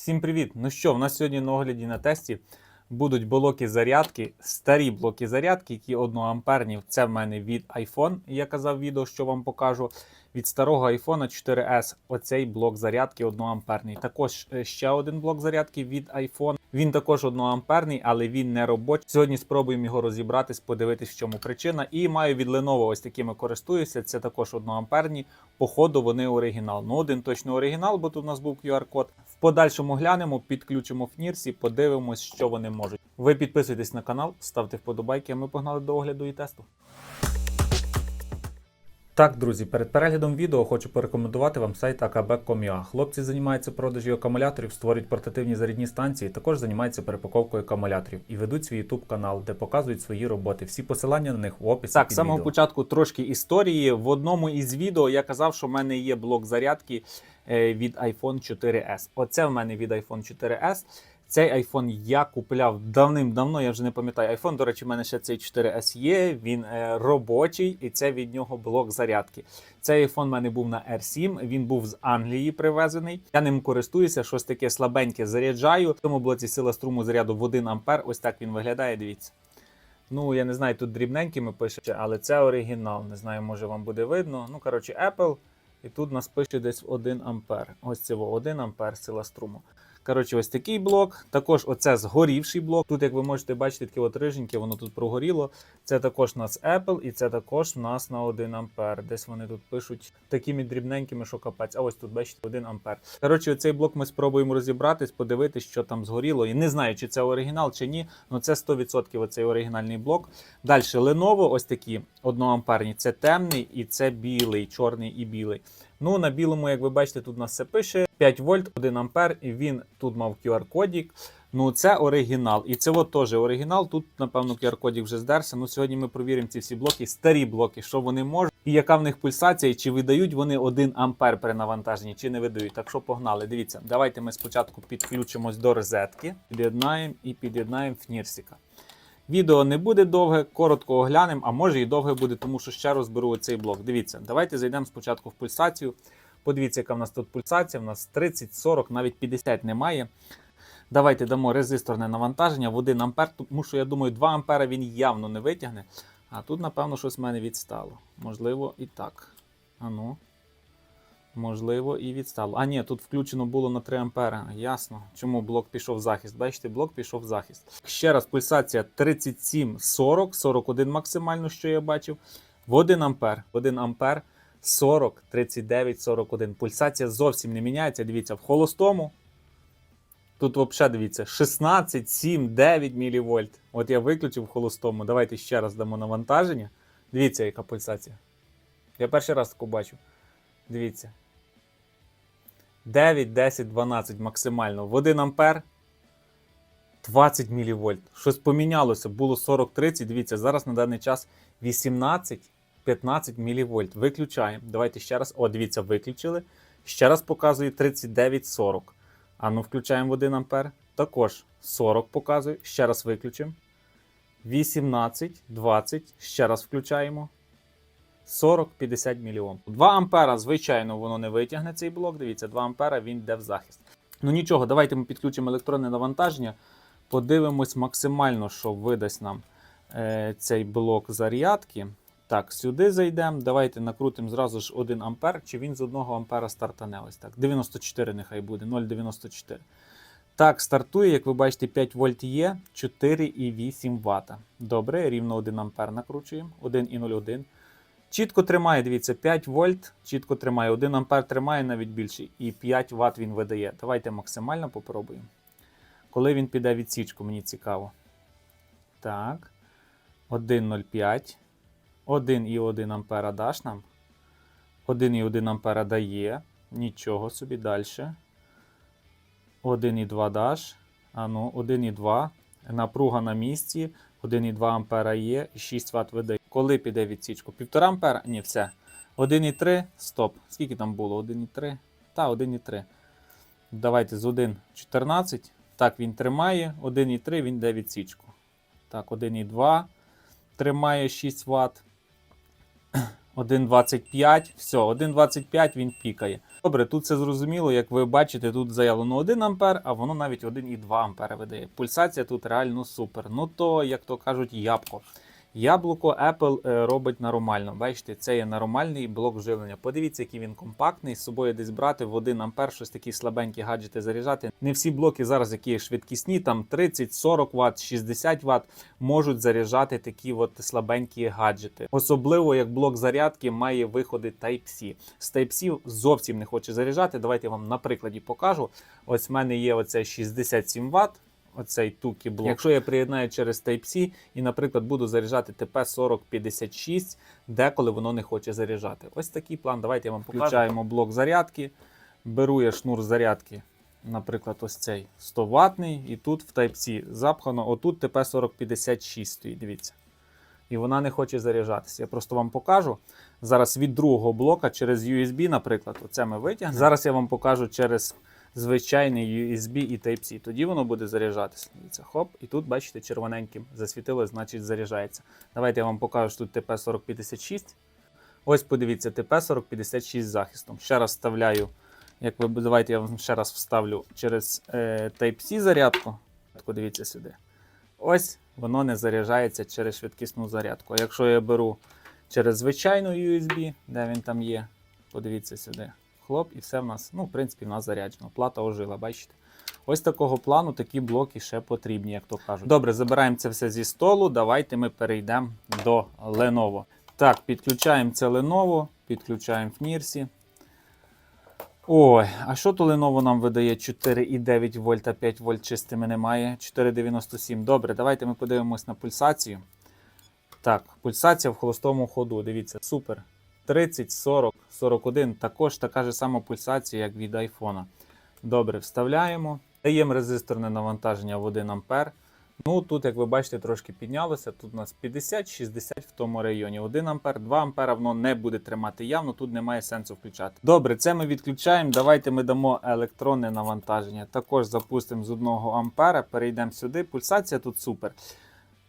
Всім привіт! Ну що, в нас сьогодні на огляді на тесті будуть блоки зарядки, старі блоки зарядки, які 1 амперні. Це в мене від iPhone. Я казав відео, що вам покажу. Від старого iPhone 4S оцей блок зарядки 1 амперний. Також е, ще один блок зарядки від iPhone. Він також 1 амперний, але він не робочий. Сьогодні спробуємо його розібратись, подивитись, в чому причина. І маю від Lenovo ось такими користуюся. Це також 1 амперні. Походу, вони оригінал. Ну, один точно оригінал, бо тут у нас був QR-код. В подальшому глянемо, підключимо в Нірсі, подивимось, що вони можуть. Ви підписуйтесь на канал, ставте вподобайки, а ми погнали до огляду і тесту. Так, друзі, перед переглядом відео хочу порекомендувати вам сайт akb.com.ua. Хлопці займаються продажі акумуляторів, створюють портативні зарядні станції, також займаються перепаковкою акумуляторів і ведуть свій YouTube канал, де показують свої роботи. Всі посилання на них в описі. Так, з самого відео. початку трошки історії. В одному із відео я казав, що в мене є блок зарядки е, від iPhone 4S. Оце в мене від iPhone 4S. Цей iPhone я купляв давним-давно, я вже не пам'ятаю. iPhone, до речі, в мене ще цей 4S є. Він е, робочий, і це від нього блок зарядки. Цей iPhone в мене був на R7, він був з Англії привезений. Я ним користуюся, щось таке слабеньке заряджаю. В цьому блоці сила струму заряду в 1 ампер. Ось так він виглядає. Дивіться. Ну, я не знаю, тут дрібненькими пише, але це оригінал. Не знаю, може вам буде видно. Ну, коротше, Apple. І тут нас пише десь 1 ампер. Ось це 1 ампер сила струму. Коротше, ось такий блок. Також оце згорівший блок. Тут, як ви можете бачити, таке от риженьке, воно тут прогоріло. Це також у нас Apple, і це також у нас на 1 ампер. Десь вони тут пишуть такими дрібненькими, що капець. А ось тут бачите 1 ампер. Коротше, оцей блок ми спробуємо розібратись, подивитись, що там згоріло. І не знаю, чи це оригінал, чи ні. але це 100% оцей оригінальний блок. Далі Lenovo, ось такі 1 амперні. Це темний і це білий, чорний і білий. Ну, на білому, як ви бачите, тут у нас все пише 5 вольт, 1 ампер, і він тут мав QR-кодік. Ну, це оригінал. І це от теж оригінал. Тут, напевно, QR-кодік вже здерся. Ну, сьогодні ми провіримо ці всі блоки, старі блоки, що вони можуть, і яка в них пульсація, і чи видають вони 1 ампер при навантаженні, чи не видають. Так що погнали. Дивіться, давайте ми спочатку підключимось до розетки, під'єднаємо і під'єднаємо фнірсіка. Відео не буде довге, коротко оглянемо, а може і довге буде, тому що ще розберу оцей блок. Дивіться, давайте зайдемо спочатку в пульсацію. Подивіться, яка в нас тут пульсація. У нас 30, 40, навіть 50 немає. Давайте дамо резисторне навантаження в 1 ампер, тому що я думаю, 2 ампера він явно не витягне. А тут, напевно, щось в мене відстало. Можливо, і так. Ану. Можливо, і відстало. А ні, тут включено було на 3 ампера. Ясно. Чому блок пішов в захист? Бачите, блок пішов в захист. Ще раз, пульсація 37, 40, 41 максимально, що я бачив. В 1 ампер. 1 ампер 40, 39, 41. Пульсація зовсім не міняється. Дивіться, в холостому. Тут взагалі дивіться, 16, 7, 9 мВ. От я виключив в холостому. Давайте ще раз дамо навантаження. Дивіться, яка пульсація. Я перший раз таку бачу. Дивіться. 9, 10, 12 максимально. В 1 ампер 20 мВ. Щось помінялося. Було 40-30. Дивіться, зараз на даний час 18-15 мВ. Виключаємо. Давайте ще раз. О, дивіться, виключили. Ще раз показую 39-40. А ну, включаємо в 1 ампер. Також 40 показує. Ще раз виключимо. 18, 20. Ще раз включаємо. 40-50 мільйон. 2 ампера, звичайно, воно не витягне цей блок. Дивіться, 2 ампера він йде в захист. Ну нічого, давайте ми підключимо електронне навантаження. Подивимось максимально, що видасть нам е, цей блок зарядки. Так, сюди зайдемо. Давайте накрутимо зразу ж 1 ампер, чи він з 1 ампера стартане. Ось так. 94 нехай буде, 0,94. Так, стартує, як ви бачите, 5 вольт є, 4,8 Вт. Добре, рівно 1 ампер накручуємо, 1,01. Чітко тримає, дивіться, 5 вольт, чітко тримає, 1 ампер тримає навіть більше, і 5 Вт він видає. Давайте максимально попробуємо. Коли він піде відсічку, мені цікаво. Так. 1,05. 1,1 ампера даш нам. 1,1 ампера дає. Нічого собі далі. 1,2 даш. А ну, 1,2. Напруга на місці. 1,2 ампера є, 6 Вт видає. Коли піде відсічку? 1,5 ампера? Ні, все. 1,3. Стоп. Скільки там було? 1,3. Та, 1,3. Давайте з 1,14. Так, він тримає. 1,3 він йде відсічку. Так, 1,2. Тримає 6 Вт. 1,25. Все, 1,25 він пікає. Добре, тут все зрозуміло. Як ви бачите, тут заявлено 1 ампер, а воно навіть 1,2 ампера видає. Пульсація тут реально супер. Ну то, як то кажуть, ябко. Яблуко Apple е, робить нормально. Бачите, це є нормальний блок живлення. Подивіться, який він компактний. З собою десь брати в 1 ампер, щось такі слабенькі гаджети заряджати. Не всі блоки зараз, які швидкісні, там 30, 40 Вт, 60 Вт, можуть заряджати такі от слабенькі гаджети. Особливо як блок зарядки має виходи Type-C. З Type-C зовсім не хоче заряджати. Давайте я вам на прикладі покажу. Ось в мене є оце 67 Вт. Оцей тукі блок. Якщо я приєднаю через Type-C і, наприклад, буду заряджати TP4056, деколи воно не хоче заряджати. Ось такий план. Давайте я вам покажу. Включаємо блок зарядки. Беру я шнур зарядки, наприклад, ось цей 100 ватний, і тут в Type-C запхано. Отут TP4056 стоїть. Дивіться. І вона не хоче заряджатися. Я просто вам покажу. Зараз від другого блока через USB, наприклад, оце ми витягнемо. Зараз я вам покажу через звичайний USB і Type-C. Тоді воно буде заряджатися. Хоп, і тут, бачите, червоненьким засвітило, значить заряджається. Давайте я вам покажу, тут TP4056. Ось подивіться, TP4056 з захистом. Ще раз вставляю, як ви давайте я вам ще раз вставлю через е, Type-C зарядку. Дивіться сюди. Ось воно не заряджається через швидкісну зарядку. А якщо я беру через звичайну USB, де він там є, подивіться сюди. Хлоп, і все в нас, ну, в принципі, в нас заряджено. Плата ожила, бачите? Ось такого плану такі блоки ще потрібні, як то кажуть. Добре, забираємо це все зі столу. Давайте ми перейдемо до Lenovo. Так, підключаємо це Lenovo, підключаємо Фнірсі. Ой, а що то Lenovo нам видає 4,9 вольта, 5 вольт чистими немає. 4,97. Добре, давайте ми подивимось на пульсацію. Так, пульсація в холостому ходу. Дивіться, супер. 30, 40, 41. Також така ж сама пульсація, як від iPhone. Добре, вставляємо. Даємо резисторне навантаження в 1 А. Ну, тут, як ви бачите, трошки піднялося. Тут у нас 50-60 в тому районі. 1 А, 2 А воно не буде тримати явно, тут немає сенсу включати. Добре, це ми відключаємо. Давайте ми дамо електронне навантаження. Також запустимо з 1 А, перейдемо сюди. Пульсація тут супер.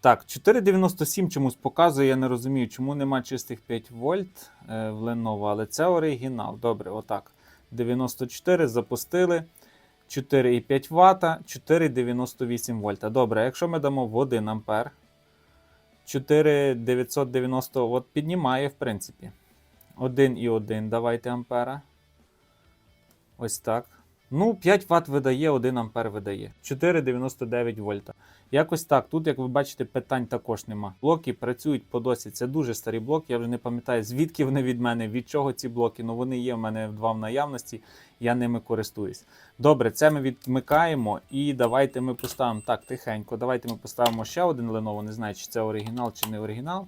Так, 4,97 чомусь показує, я не розумію, чому нема чистих 5 вольт е, в Lenovo, але це оригінал. Добре, отак. 94 запустили. 4,5 Вт, 4,98 вольта. Добре, якщо ми дамо в 1 ампер, 4,990 от піднімає, в принципі. 1,1 давайте ампера. Ось так. Ну, 5 Вт видає, 1 ампер видає. 4,99 вольта. Якось так. Тут, як ви бачите, питань також нема. Блоки працюють по досі. Це дуже старі блоки. Я вже не пам'ятаю, звідки вони від мене, від чого ці блоки. Ну вони є в мене два в наявності, я ними користуюсь. Добре, це ми відмикаємо і давайте ми поставимо так тихенько. Давайте ми поставимо ще один Lenovo. Не знаю, чи це оригінал, чи не оригінал.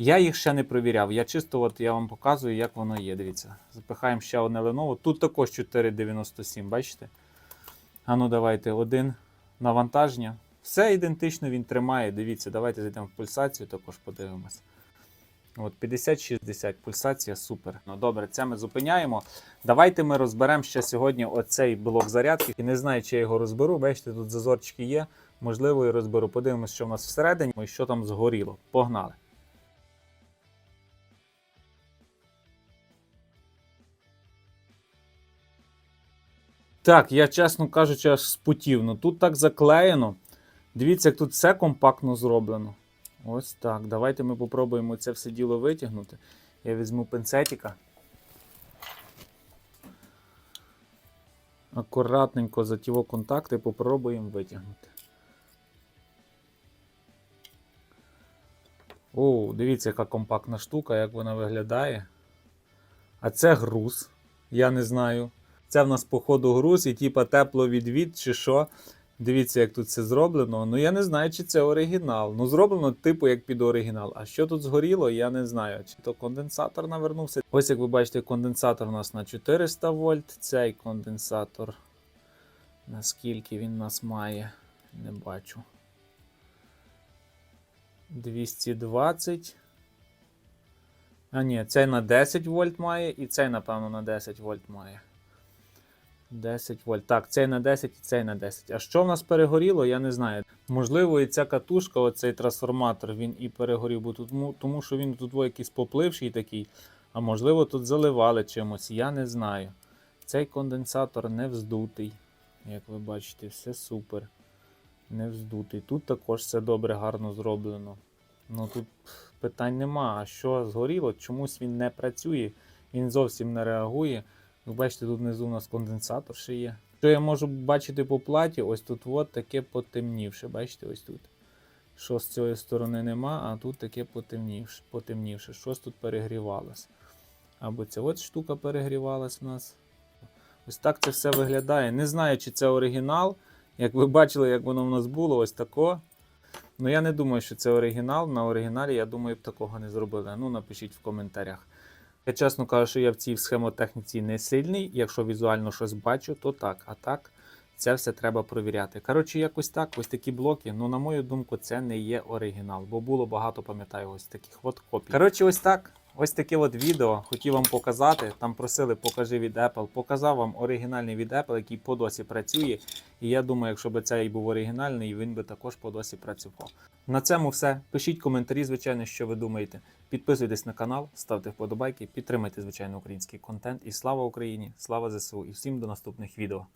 Я їх ще не провіряв. Я чисто от я вам показую, як воно є. Дивіться. Запихаємо ще одне Lenovo. Тут також 4,97, бачите? А ну давайте один навантаження. Все ідентично він тримає. Дивіться, давайте зайдемо в пульсацію, також подивимось. От 50-60, пульсація супер. Ну добре, це ми зупиняємо. Давайте ми розберемо ще сьогодні оцей блок зарядки. І не знаю, чи я його розберу. Бачите, тут зазорчики є. Можливо, і розберу. Подивимось, що в нас всередині і що там згоріло. Погнали! Так, я, чесно кажучи, аж спотів. Ну тут так заклеєно. Дивіться, як тут все компактно зроблено. Ось так. Давайте ми попробуємо це все діло витягнути. Я візьму пинцетика. Акуратненько за ті контакти попробуємо витягнути. О, дивіться, яка компактна штука, як вона виглядає. А це груз. Я не знаю. Це в нас, походу, груз і типа тепловідвід чи що. Дивіться, як тут все зроблено. Ну я не знаю, чи це оригінал. Ну, зроблено, типу, як під оригінал. А що тут згоріло, я не знаю. Чи то конденсатор навернувся. Ось як ви бачите, конденсатор у нас на 400 вольт. Цей конденсатор. Наскільки він нас має, не бачу. 220. А ні, цей на 10 вольт має, і цей, напевно, на 10 вольт має. 10 вольт. Так, цей на 10 і цей на 10. А що в нас перегоріло, я не знаю. Можливо, і ця катушка, оцей трансформатор, він і перегорів, бо тут, тому що він тут якийсь попливший такий. А можливо, тут заливали чимось, я не знаю. Цей конденсатор не вздутий. Як ви бачите, все супер. Не вздутий. Тут також все добре, гарно зроблено. Ну тут питань нема. А що згоріло? Чомусь він не працює, він зовсім не реагує. Ви бачите, тут внизу у нас конденсатор ще є. Що я можу бачити по платі, ось тут от таке потемнівше. Бачите, ось тут. Що з цієї сторони нема, а тут таке потемнівше. потемнівше. Щось тут перегрівалось. Або ця от штука перегрівалась у нас. Ось так це все виглядає. Не знаю, чи це оригінал. Як ви бачили, як воно в нас було, ось тако. Ну я не думаю, що це оригінал. На оригіналі, я думаю, б такого не зробили. Ну, напишіть в коментарях. Я чесно кажу, що я в цій схемотехніці не сильний. Якщо візуально щось бачу, то так. А так, це все треба провіряти. Коротше, якось так, ось такі блоки. Ну, на мою думку, це не є оригінал, бо було багато, пам'ятаю, ось таких от копій. Коротше, ось так. Ось таке от відео хотів вам показати. Там просили, покажи від Apple. Показав вам оригінальний від Apple, який по досі працює. І я думаю, якщо б цей був оригінальний, він би також по досі працював. На цьому все. Пишіть коментарі, звичайно, що ви думаєте. Підписуйтесь на канал, ставте вподобайки, підтримайте, звичайно, український контент. І слава Україні! Слава ЗСУ! І всім до наступних відео.